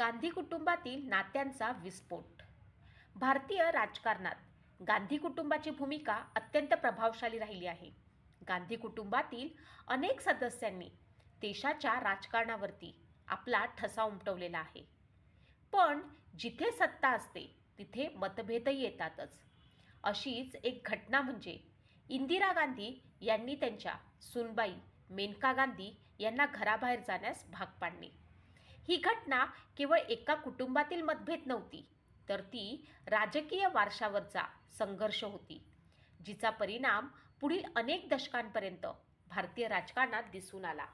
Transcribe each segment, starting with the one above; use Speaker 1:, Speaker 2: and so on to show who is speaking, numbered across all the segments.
Speaker 1: गांधी कुटुंबातील नात्यांचा विस्फोट. भारतीय राजकारणात गांधी कुटुंबाची भूमिका अत्यंत प्रभावशाली राहिली आहे. गांधी कुटुंबातील अनेक सदस्यांनी देशाच्या राजकारणावरती आपला ठसा उमटवलेला आहे. पण जिथे सत्ता असते तिथे मतभेदही येतातच. अशीच एक घटना म्हणजे इंदिरा गांधी यांनी त्यांच्या सुनबाई मेनका गांधी यांना घराबाहेर जाण्यास भाग पाडणे. ही घटना केवळ एका कुटुंबातील मतभेद नव्हती तर ती राजकीय वारशावरचा संघर्ष होती जिचा परिणाम पुढील अनेक दशकांपर्यंत भारतीय राजकारणात दिसून आला.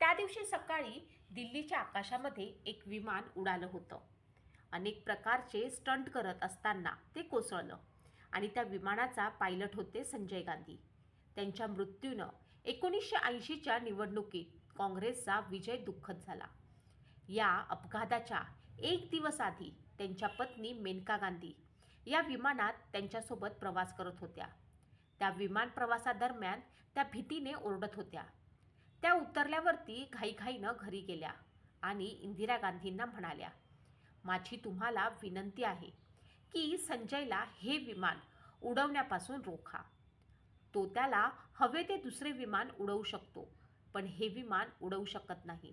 Speaker 1: त्या दिवशी सकाळी दिल्लीच्या आकाशामध्ये एक विमान उडालं होतं. अनेक प्रकारचे स्टंट करत असताना ते कोसळलं आणि त्या विमानाचा पायलट होते संजय गांधी. त्यांच्या मृत्यूनं एकोणीसशे ऐंशीच्या निवडणुकीत काँग्रेसचा विजय दुःखद झाला. या अपघाताच्या एक दिवस आधी त्यांच्या पत्नी मेनका गांधी या विमानात त्यांच्यासोबत प्रवास करत होत्या. त्या विमान प्रवासादरम्यान त्या भीतीने ओरडत होत्या. त्या उतरल्यावरती घाईघाईनं घरी गेल्या आणि इंदिरा गांधींना म्हणाल्या माझी तुम्हाला विनंती आहे की संजयला हे विमान उडवण्यापासून रोखा. तो त्याला हवे ते दुसरे विमान उडवू शकतो पण हे विमान उडवू शकत नाही.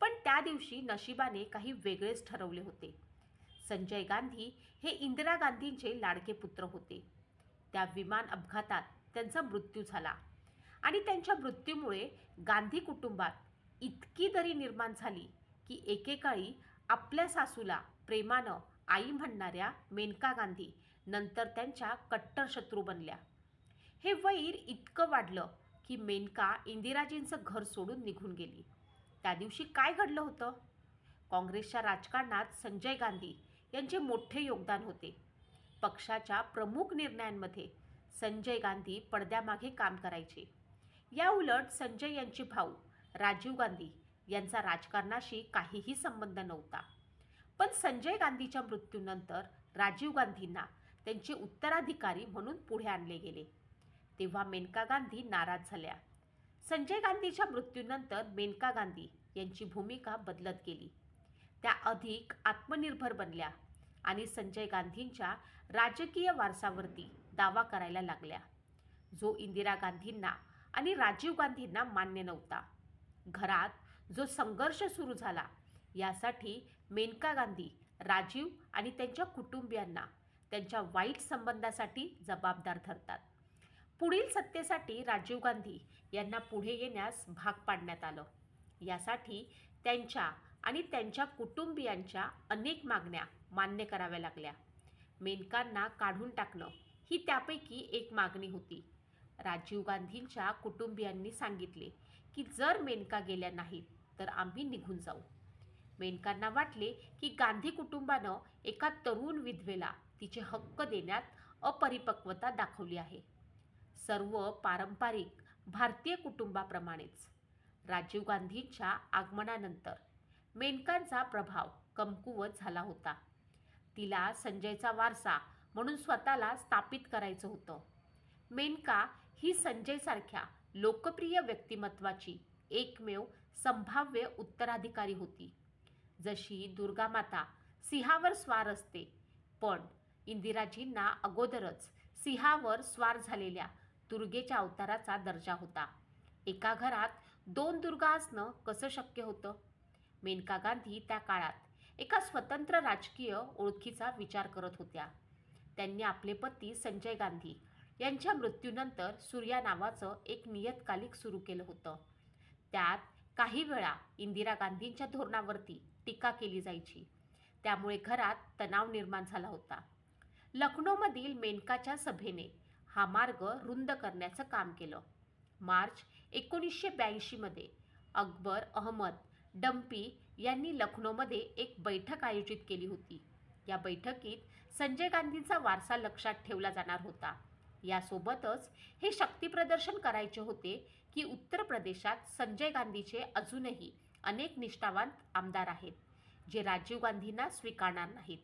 Speaker 1: पण त्या दिवशी नशिबाने काही वेगळेच ठरवले होते. संजय गांधी हे इंदिरा गांधींचे लाडके पुत्र होते. त्या विमान अपघातात त्यांचा मृत्यू झाला आणि त्यांच्या मृत्यूमुळे गांधी कुटुंबात इतकी दरी निर्माण झाली की एकेकाळी आपल्या सासूला प्रेमानं आई म्हणणाऱ्या मेनका गांधी नंतर त्यांच्या कट्टर शत्रू बनल्या. हे वैर इतकं वाढलं की मेनका इंदिराजींचं घर सोडून निघून गेली. त्या दिवशी काय घडलं होतं? काँग्रेसच्या राजकारणात संजय गांधी यांचे मोठे योगदान होते. पक्षाच्या प्रमुख निर्णयांमध्ये संजय गांधी पडद्यामागे काम करायचे. या उलट संजय यांचे भाऊ राजीव गांधी यांचा राजकारणाशी काहीही संबंध नव्हता. पण संजय गांधीच्या मृत्यूनंतर राजीव गांधींना त्यांचे उत्तराधिकारी म्हणून पुढे आणले गेले. तेव्हा मेनका गांधी नाराज झाल्या. संजय गांधीच्या मृत्यूनंतर मेनका गांधी यांची भूमिका बदलत गेली. त्या अधिक आत्मनिर्भर बनल्या आणि संजय गांधींच्या राजकीय वारसावरती दावा करायला लागल्या. जो इंदिरा गांधींना आणि राजीव गांधींना मान्य नव्हता. घरात जो संघर्ष सुरू झाला यासाठी मेनका गांधी राजीव आणि त्यांच्या कुटुंबियांना त्यांच्या वाईट संबंधासाठी जबाबदार धरतात. पुढील सत्तेसाठी राजीव गांधी यांना पुढे येण्यास भाग पाडण्यात आलं. यासाठी त्यांच्या आणि त्यांच्या कुटुंबियांच्या अनेक मागण्या मान्य कराव्या लागल्या. मेनकांना काढून टाकणं ही त्यापैकी एक मागणी होती. राजीव गांधींच्या कुटुंबियांनी सांगितले की जर मेनका गेल्या नाहीत तर आम्ही निघून जाऊ. मेनकांना वाटले की गांधी कुटुंबानं एका तरुण विधवेला तिचे हक्क देण्यात अपरिपक्वता दाखवली आहे. सर्व पारंपरिक भारतीय कुटुंबाप्रमाणेच. राजीव गांधींच्या आगमनानंतर मेनकांचा प्रभाव कमकुवत झाला होता. तिला संजयचा वारसा म्हणून स्वतःला स्थापित करायचं होतं. मेनका ही संजयसारख्या लोकप्रिय व्यक्तिमत्वाची एकमेव संभाव्य उत्तराधिकारी होती. जशी दुर्गामाता सिंहावर स्वार असते पण इंदिराजींना अगोदरच सिंहावर स्वार झालेल्या दुर्गेच्या अवताराचा दर्जा होता. एका घरात दोन दुर्गा असणं कसं शक्य होतं? मेनका गांधी त्या काळात एका स्वतंत्र राजकीय ओळखीचा विचार करत होत्या. त्यांनी आपले पती संजय गांधी यांच्या मृत्यूनंतर सूर्या नावाचं एक नियतकालिक सुरू केलं होतं. त्यात काही वेळा इंदिरा गांधींच्या धोरणावरती टीका केली जायची. त्यामुळे घरात तणाव निर्माण झाला होता. लखनौमधील मेनकाच्या सभेने हा मार्ग रुंद करण्याचं काम केलं. मार्च एकोणीसशे ब्याऐंशीमध्ये अकबर अहमद डम्पी यांनी लखनौमध्ये एक बैठक आयोजित केली होती. या बैठकीत संजय गांधींचा वारसा लक्षात ठेवला जाणार होता. यासोबतच हे शक्तीप्रदर्शन करायचे होते की उत्तर प्रदेशात संजय गांधीचे अजूनही अनेक निष्ठावान आमदार आहेत जे राजीव गांधींना स्वीकारणार नाहीत.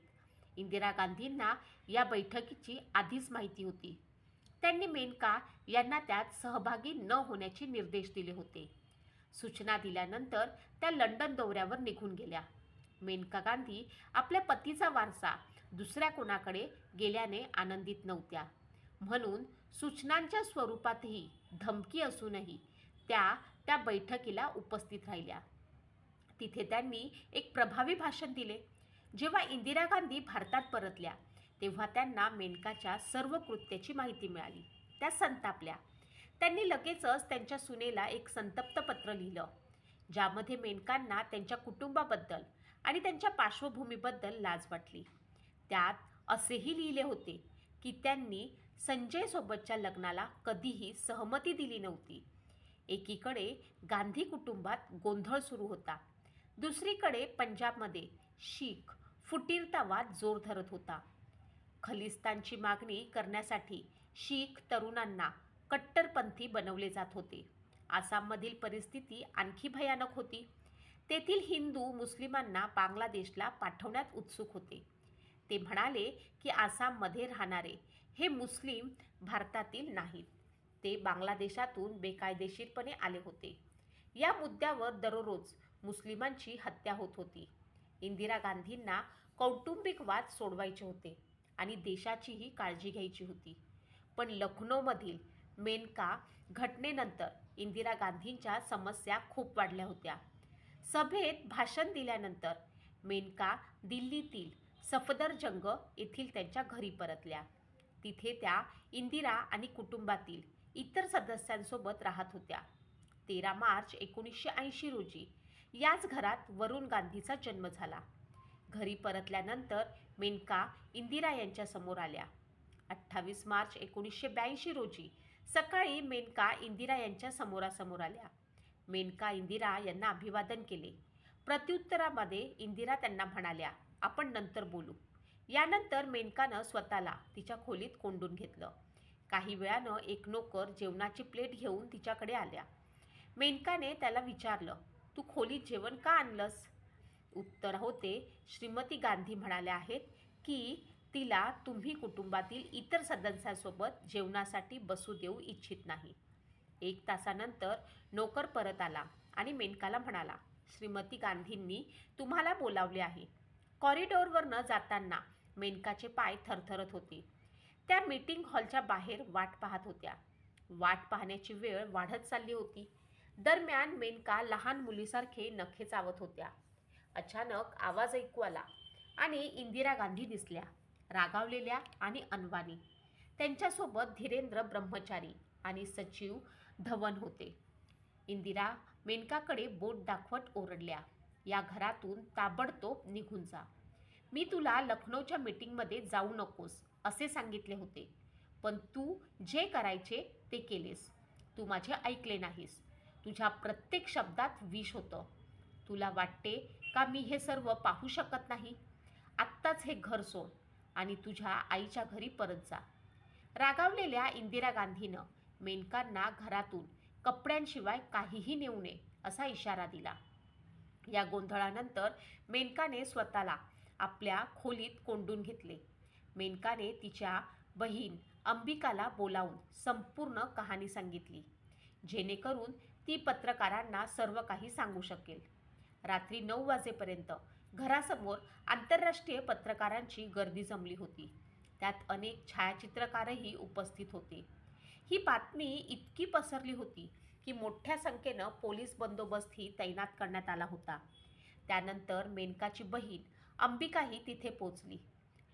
Speaker 1: इंदिरा गांधींना या बैठकीची आधीच माहिती होती. त्यांनी मेनका यांना त्यात सहभागी न होण्याचे निर्देश दिले होते. सूचना दिल्यानंतर त्या लंडन दौऱ्यावर निघून गेल्या. मेनका गांधी आपल्या पतीचा वारसा दुसऱ्या कोणाकडे गेल्याने आनंदित नव्हत्या. म्हणून सूचनांच्या स्वरूपातही धमकी असूनही त्या त्या बैठकीला उपस्थित राहिल्या. तिथे त्यांनी एक प्रभावी भाषण दिले. जेव्हा इंदिरा गांधी भारतात परतल्या तेव्हा त्यांना मेनकाच्या सर्व कृत्याची माहिती मिळाली. त्या संतापल्या. त्यांनी लगेचच त्यांच्या सुनेला एक संतप्त पत्र लिहिलं ज्यामध्ये मेनकांना त्यांच्या कुटुंबाबद्दल आणि त्यांच्या पार्श्वभूमीबद्दल लाज वाटली. त्यात असेही लिहिले होते की त्यांनी संजयसोबतच्या लग्नाला कधीही सहमती दिली नव्हती. एकीकडे गांधी कुटुंबात गोंधळ सुरू होता. दुसरीकडे पंजाबमध्ये शीख फुटीरतावाद जोर धरत होता. खलिस्तानची मागणी करण्यासाठी शीख तरुणांना कट्टरपंथी बनवले जात होते. आसाममधील परिस्थिती आणखी भयानक होती. तेथील हिंदू मुस्लिमांना बांगलादेशला पाठवण्यात उत्सुक होते. ते म्हणाले की आसाममध्ये राहणारे हे मुस्लिम भारतातील नाहीत. ते बांगलादेशातून बेकायदेशीरपणे आले होते. या मुद्द्यावर दररोज मुस्लिमांची हत्या होत होती. इंदिरा गांधींना कौटुंबिक वाद सोडवायचे होते. आणि देशाचीही काळजी घ्यायची होती. पण लखनौमधील मेनका घटनेनंतर इंदिरा गांधींच्या समस्या खूप वाढल्या होत्या. सभेत भाषण दिल्यानंतर मेनका दिल्लीतील सफदरजंग येथील त्यांच्या घरी परतल्या. तिथे त्या इंदिरा आणि कुटुंबातील इतर सदस्यांसोबत राहत होत्या. तेरा मार्च एकोणीसशे ऐंशी रोजी याच घरात वरुण गांधीचा जन्म झाला. घरी परतल्यानंतर मेनका इंदिरा यांच्यासमोर आल्या. अठ्ठावीस मार्च एकोणीसशे ब्याऐंशी रोजी सकाळी मेनका इंदिरा यांच्या समोरासमोर आल्या. मेनका इंदिरा यांना अभिवादन केले. प्रत्युत्तरामध्ये इंदिरा त्यांना म्हणाल्या आपण नंतर बोलू. यानंतर मेनकानं स्वतःला तिच्या खोलीत कोंडून घेतलं. काही वेळानं एक नोकर जेवणाची प्लेट घेऊन तिच्याकडे आल्या. मेनकाने त्याला विचारलं तू खोलीत जेवण का आणलंस? उत्तर होते. श्रीमती गांधी म्हणाल्या आहेत की तिला तुम्ही कुटुंबातील इतर सदस्यांसोबत जेवणासाठी बसू देऊ इच्छित नाही. एक तासानंतर नोकर परत आला आणि मेनकाला म्हणाला श्रीमती गांधींनी तुम्हाला बोलावले आहे. कॉरिडॉरवरनं जाताना मेनकाचे पाय थरथरत होते. त्या मीटिंग हॉलच्या बाहेर वाट पाहत होत्या. वाट पाहण्याची वेळ वाढत चालली होती. दरम्यान मेनका लहान मुलीसारखे नखे चावत होत्या. अचानक आवाज ऐकू आला आणि इंदिरा गांधी दिसल्या रागावलेल्या आणि अनवाणी. त्यांच्यासोबत धीरेंद्र ब्रह्मचारी आणि सचिव धवन होते. इंदिरा मेनकाकडे बोट दाखवत ओरडल्या या घरातून ताबडतोब निघून जा. मी तुला लखनौच्या मीटिंगमध्ये जाऊ नकोस असे सांगितले होते. पण तू जे करायचे ते केलेस. तू माझे ऐकले नाहीस. तुझ्या प्रत्येक शब्दात विष होतं. तुला वाटते का मी हे सर्व पाहू शकत नाही? आत्ताच हे घर सोड आणि तुझ्या आईच्या घरी परत जा. रागावलेल्या इंदिरा गांधीनं मेनकांना घरातून कपड्यांशिवाय काहीही नेऊ नये असा इशारा दिला. या गोंधळानंतर मेनकाने स्वतःला आपल्या खोलीत कोंडून घेतले. मेनकाने तिच्या बहीण अंबिकाला बोलावून संपूर्ण कहाणी सांगितली जेणेकरून ती पत्रकारांना सर्व काही सांगू शकेल. रात्री नऊ वाजेपर्यंत. घरासमोर आंतरराष्ट्रीय पत्रकारांची गर्दी जमली होती. त्यात अनेक छायाचित्रकारही उपस्थित होते. ही बातमी इतकी पसरली होती की मोठ्या संख्येनं पोलीस बंदोबस्तही तैनात करण्यात आला होता. त्यानंतर मेनकाची बहीण अंबिकाही तिथे पोचली.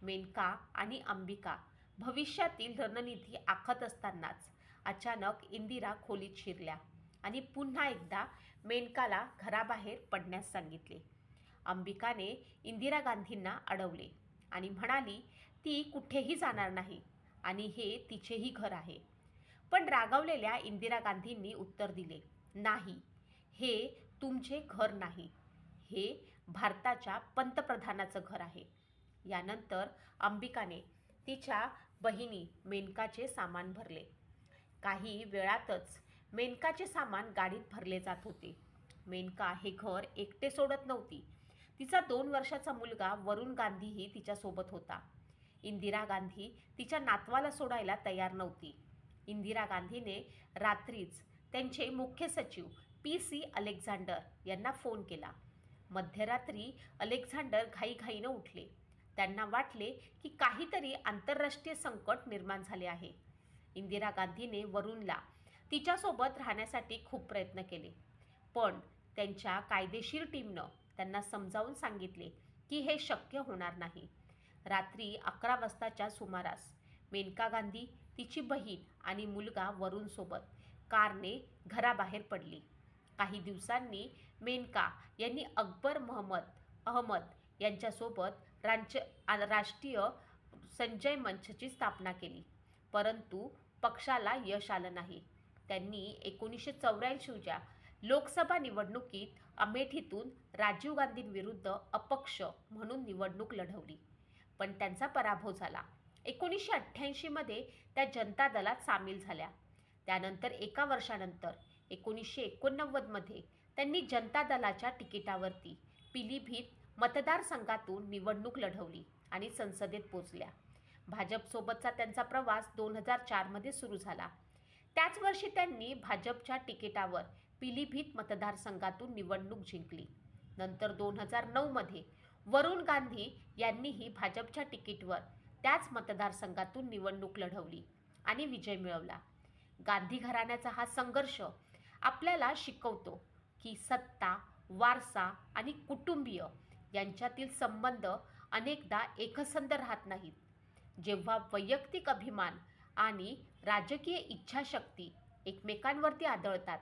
Speaker 1: मेनका आणि अंबिका भविष्यातील रणनीती आखत असतानाच अचानक इंदिरा खोलीत शिरल्या आणि पुन्हा एकदा मेनकाला घराबाहेर पडण्यास सांगितले. अंबिकाने इंदिरा गांधींना अडवले आणि म्हणाली ती कुठेही जाणार नाही आणि हे तिचेही घर आहे. पण रागावलेल्या इंदिरा गांधींनी उत्तर दिले नाही हे तुमचे घर नाही. हे भारताच्या पंतप्रधानाचं घर आहे. यानंतर अंबिकाने तिच्या बहिणी मेनकाचे सामान भरले. काही वेळातच मेनकाचे सामान गाडीत भरले जात होते. मेनका हे घर एकटे सोडत नव्हती. तिचा दोन वर्षाचा मुलगा वरुण गांधीही तिच्यासोबत होता. इंदिरा गांधी तिच्या नातवाला सोडायला तयार नव्हती. इंदिरा गांधीने रात्रीच त्यांचे मुख्य सचिव पी सी अलेक्झांडर यांना फोन केला. मध्यरात्री अलेक्झांडर घाईघाईनं उठले. त्यांना वाटले की काहीतरी आंतरराष्ट्रीय संकट निर्माण झाले आहे. इंदिरा गांधीने वरुणला तिच्यासोबत राहण्यासाठी खूप प्रयत्न केले. पण त्यांच्या कायदेशीर टीमनं त्यांना समजावून सांगितले की हे शक्य होणार नाही. रात्री अकरा वाजताच्या सुमारास मेनका गांधी तिची बहीण आणि मुलगा वरुणसोबत कारने घराबाहेर पडली. काही दिवसांनी मेनका यांनी अकबर महमद अहमद यांच्यासोबत राज्य राष्ट्रीय संजय मंचची स्थापना केली. परंतु पक्षाला यश आलं नाही. त्यांनी एकोणीसशे चौऱ्याऐंशीच्या लोकसभा निवडणुकीत अमेठीतून राजीव गांधींविरुद्ध अपक्ष म्हणून निवडणूक लढवली. पण त्यांचा पराभव झाला. एकोणीसशे अठ्ठ्याऐंशीमध्ये त्या जनता दलात सामील झाल्या. त्यानंतर एका वर्षानंतर एकोणीसशे एकोणनव्वदमध्ये त्यांनी जनता दलाच्या तिकिटावरती पिलीभीत मतदारसंघातून निवडणूक लढवली आणि संसदेत पोचल्या. भाजपसोबतचा त्यांचा प्रवास दोन हजार चारमध्ये सुरू झाला. त्याच वर्षी त्यांनी भाजपच्या तिकिटावर पिलीभीत मतदारसंघातून निवडणूक जिंकली. नंतर दोन हजार नऊमध्ये वरुण गांधी यांनीही भाजपच्या तिकीटवर त्याच मतदारसंघातून निवडणूक लढवली आणि विजय मिळवला. गांधी घराण्याचा हा संघर्ष आपल्याला शिकवतो की सत्ता वारसा आणि कुटुंबीय यांच्यातील संबंध अनेकदा एकसंध राहत नाहीत. जेव्हा वैयक्तिक अभिमान आणि राजकीय इच्छाशक्ती एकमेकांवरती आदळतात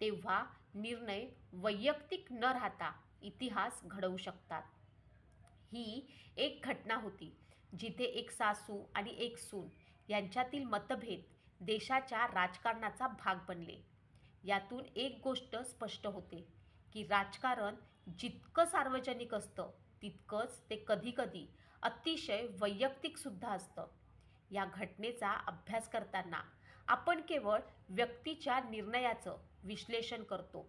Speaker 1: तेव्हा निर्णय वैयक्तिक न राहता इतिहास घडवू शकतात. ही एक घटना होती जिथे एक सासू आणि एक सून यांच्यातील मतभेद देशाच्या राजकारणाचा भाग बनले. यातून एक गोष्ट स्पष्ट होते की राजकारण जितकं सार्वजनिक असतं तितकंच ते कधीकधी अतिशय वैयक्तिकसुद्धा असतं. या घटनेचा अभ्यास करताना आपण केवळ व्यक्तीच्या निर्णयाचं विश्लेषण करतो.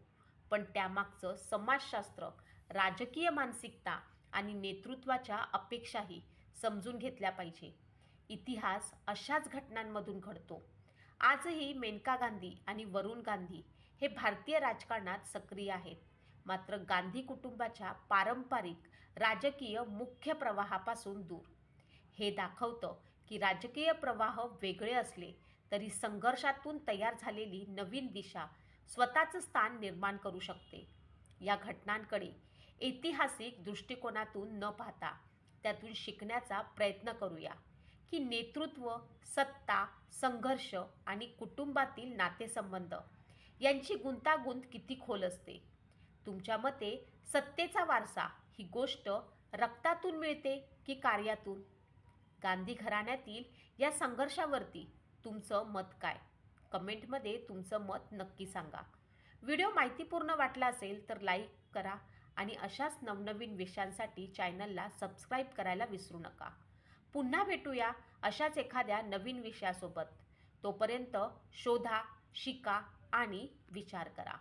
Speaker 1: पण त्यामागचं समाजशास्त्र राजकीय मानसिकता आणि नेतृत्वाच्या अपेक्षाही समजून घेतल्या पाहिजे. इतिहास अशाच घटनांमधून घडतो. आजही मेनका गांधी आणि वरुण गांधी हे भारतीय राजकारणात सक्रिय आहेत. मात्र गांधी कुटुंबाच्या पारंपरिक राजकीय मुख्य प्रवाहापासून दूर. हे दाखवतं की राजकीय प्रवाह वेगळे असले तरी संघर्षातून तयार झालेली नवीन दिशा स्वतःचं स्थान निर्माण करू शकते. या घटनांकडे ऐतिहासिक दृष्टिकोनातून न पाहता त्यातून शिकण्याचा प्रयत्न करूया की नेतृत्व सत्ता संघर्ष आणि कुटुंबातील नातेसंबंध यांची गुंतागुंत किती खोल असते? तुमच्या मते सत्तेचा वारसा ही गोष्ट रक्तातून मिळते की कार्यातून? गांधी घराण्यातील या संघर्षावरती तुमचं मत काय? कमेंटमध्ये तुमचं मत नक्की सांगा. व्हिडिओ माहितीपूर्ण वाटला असेल तर लाईक करा आणि अशाच नवनवीन विषयांसाठी चॅनलला सबस्क्राईब करायला विसरू नका. पुन्हा भेटूया अशाच एखाद्या नवीन विषयासोबत. तोपर्यंत शोधा शिका आणि विचार करा.